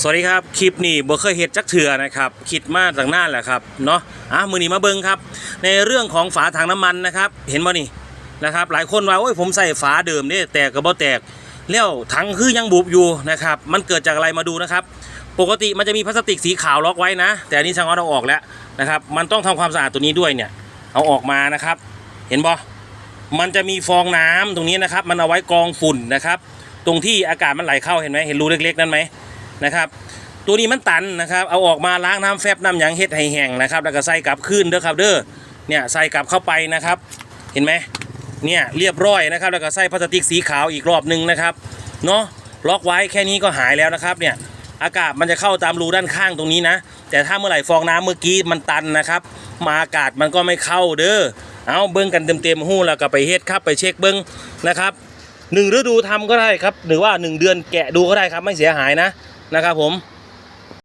สวัสดีครับ คลิปนี้บ่เคยเฮ็ดจักเถื่อนะครับ คิดมาตั้งนาแหละครับเนาะอะมือนี้มาเบิ่งครับ ในเรื่องของฝาถังน้ำมันนะครับ เห็นบ่นี่นะครับ หลายคนว่าโอ้ยผมใส่ฝาเดิมนี่แตกก็บ่แตกแล้วถังคือยังบุบอยู่นะครับ มันเกิดจากอะไรมาดูนะครับ ปกติมันจะมีพลาสติกสีขาวล็อกไว้นะ แต่อันนี้ช่างออดเอาออกแล้วนะครับ มันต้องทำความสะอาดตัวนี้ด้วยเนี่ย เอาออกมานะครับ เห็นบ่มันจะมีฟองน้ำตรงนี้นะครับ มันเอาไว้กรองฝุ่นนะครับ ตรงที่อากาศมันไหลเข้าเห็นไหมเห็นรูเล็กๆ นั่นไหม นะครับ ตัวนี้มันตันนะครับเอาออกมาล้างน้ำแฟบน้ำหยางเฮ็ดให้แห้งนะครับ แล้วก็ใส่กลับคืนเด้อครับเด้อเนี่ยใส่กลับเข้าไปนะครับ เห็นไหมเนี่ยเรียบร้อยนะครับ แล้วก็ใส่พลาสติกสีขาวอีกรอบหนึงนะครับเนาะล็อกไว้แค่นี้ก็หายแล้วนะครับเนี่ยอากาศมันจะเข้าตามรูด้านข้างตรงนี้นะ แต่ถ้าเมื่อไหร่ฟองน้ำเมื่อกี้มันตันนะครับ มาอากาศมันก็ไม่เข้าเด้อเอาเบิ้งกันเต็มๆหู้แล้วก็ไปเฮ็ดครับไปเช็คเบิ้งนะครับหนึ่งฤดูทำก็ได้ครับ หรือว่าหนึ่งเดือนแกะดูก็ได้ครับไม่เสียหายนะ นะครับผม